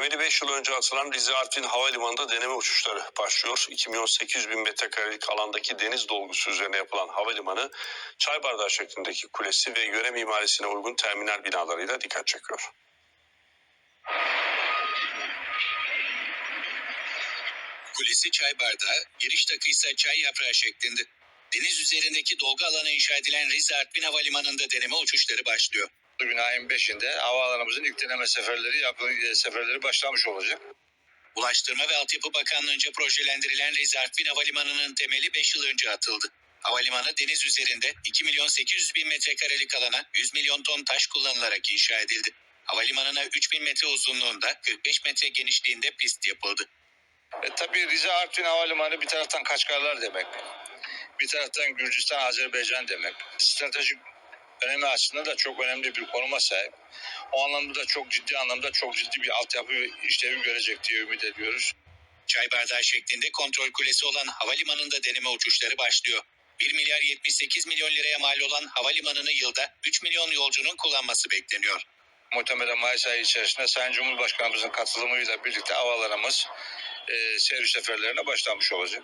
Temeli 5 yıl önce atılan Rize Artvin Havalimanı'nda deneme uçuşları başlıyor. 2 milyon 800 bin metrekarelik alandaki deniz dolgusu üzerine yapılan havalimanı çay bardağı şeklindeki kulesi ve yöre mimarisine uygun terminal binalarıyla dikkat çekiyor. Kulesi çay bardağı, giriş takı ise çay yaprağı şeklinde. Deniz üzerindeki dolgu alanı inşa edilen Rize Artvin Havalimanı'nda deneme uçuşları başlıyor. Bugün ayın 5'inde havaalanımızın ilk deneme seferleri yapı, seferleri başlamış olacak. Ulaştırma ve Altyapı Bakanlığı'nca projelendirilen Rize Artvin Havalimanı'nın temeli 5 yıl önce atıldı. Havalimanı deniz üzerinde 2 milyon 800 bin metrekarelik alana 100 milyon ton taş kullanılarak inşa edildi. Havalimanına 3000 metre uzunluğunda 45 metre genişliğinde pist yapıldı. E, tabii Rize Artvin Havalimanı bir taraftan Kaçkarlar demek. Bir taraftan Gürcistan, Azerbaycan demek. Stratejik önemi açısından da çok önemli bir konuma sahip. O anlamda da çok ciddi anlamda çok ciddi bir altyapı işlevi görecek diye ümit ediyoruz. Çay bardağı şeklinde kontrol kulesi olan havalimanında deneme uçuşları başlıyor. 1 milyar 78 milyon liraya mal olan havalimanını yılda 3 milyon yolcunun kullanması bekleniyor. Muhtemelen Mayıs ayı içerisinde Sayın Cumhurbaşkanımızın katılımıyla birlikte havalarımız e, seyir seferlerine başlamış olacak.